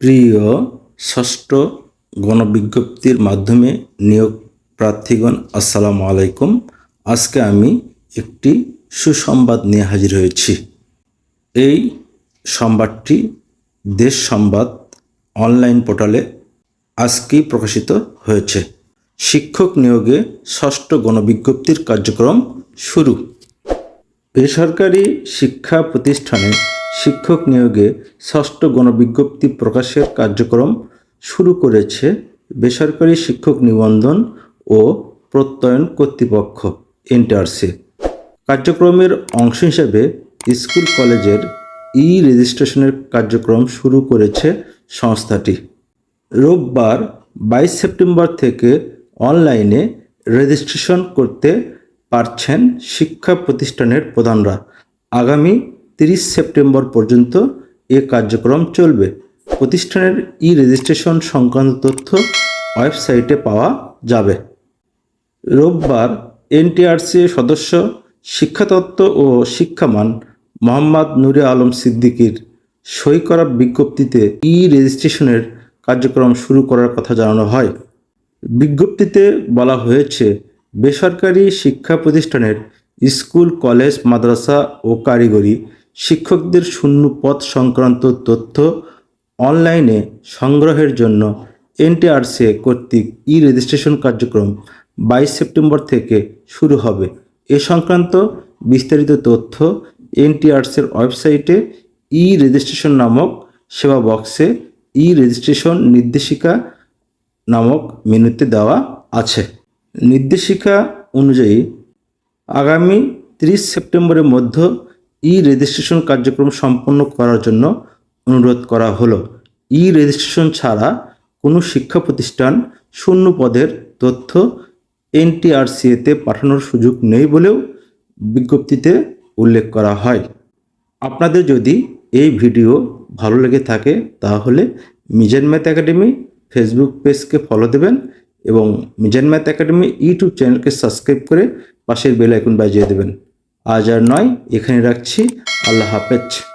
প্রিয় ষষ্ঠ গণবিজ্ঞপ্তির মাধ্যমে নিয়োগ প্রার্থীগণ, আসসালামু আলাইকুম। আজকে আমি একটি সুসংবাদ নিয়ে হাজির হয়েছি। এই সংবাদটি দেশ সংবাদ অনলাইন পোর্টালে আজকেই প্রকাশিত হয়েছে। শিক্ষক নিয়োগে ষষ্ঠ গণবিজ্ঞপ্তির কার্যক্রম শুরু। বেসরকারি শিক্ষা প্রতিষ্ঠানে শিক্ষক নিয়োগে ষষ্ঠ গণবিজ্ঞপ্তি প্রকাশের কার্যক্রম শুরু করেছে বেসরকারি শিক্ষক নিবন্ধন ও প্রত্যয়ন কর্তৃপক্ষ, এনটিআরসি। কার্যক্রমের অংশ হিসেবে স্কুল কলেজের ই রেজিস্ট্রেশনের কার্যক্রম শুরু করেছে সংস্থাটি। রোববার বাইশ সেপ্টেম্বর থেকে অনলাইনে রেজিস্ট্রেশন করতে পারছেন শিক্ষা প্রতিষ্ঠানের প্রধানরা। আগামী তিরিশ সেপ্টেম্বর পর্যন্ত এ কার্যক্রম চলবে। প্রতিষ্ঠানের ই রেজিস্ট্রেশন সংক্রান্ত তথ্য ওয়েবসাইটে পাওয়া যাবে। রোববার এনটিআরসি সদস্য, শিক্ষাতত্ত্ব ও শিক্ষামান মোহাম্মদ নুরে আলম সিদ্দিকীর সই করা বিজ্ঞপ্তিতে ই রেজিস্ট্রেশনের কার্যক্রম শুরু করার কথা জানানো হয়। বিজ্ঞপ্তিতে বলা হয়েছে, বেসরকারি শিক্ষা প্রতিষ্ঠানের স্কুল, কলেজ, মাদ্রাসা ও কারিগরি শিক্ষকদের শূন্য পদ সংক্রান্ত তথ্য অনলাইনে সংগ্রহের জন্য এনটিআরসি কর্তৃক ই রেজিস্ট্রেশন কার্যক্রম বাইশ সেপ্টেম্বর থেকে শুরু হবে। এ সংক্রান্ত বিস্তারিত তথ্য এনটিআরসির ওয়েবসাইটে ই রেজিস্ট্রেশন নামক সেবা বক্সে ই রেজিস্ট্রেশন নির্দেশিকা নামক মেনুতে দেওয়া আছে। নির্দেশিকা অনুযায়ী আগামী তিরিশ সেপ্টেম্বরের মধ্যে ই রেজিস্ট্রেশন কার্যক্রম সম্পন্ন করার জন্য অনুরোধ করা হলো। ই রেজিস্ট্রেশন ছাড়া কোনো শিক্ষা প্রতিষ্ঠান শূন্য পদের তথ্য এনটিআরসিএতে পাঠানোর সুযোগ নেই বলেও বিজ্ঞপ্তিতে উল্লেখ করা হয়। আপনাদের যদি এই ভিডিও ভালো লেগে থাকে তাহলে মিজান ম্যাথ একাডেমি ফেসবুক পেজকে ফলো দেবেন এবং মিজান ম্যাথ একাডেমি ইউটিউব চ্যানেলকে সাবস্ক্রাইব করে পাশের বেল আইকন বাজিয়ে দেবেন। আজ আর নয় এখানে রাখছি। আল্লাহ হাফেজ।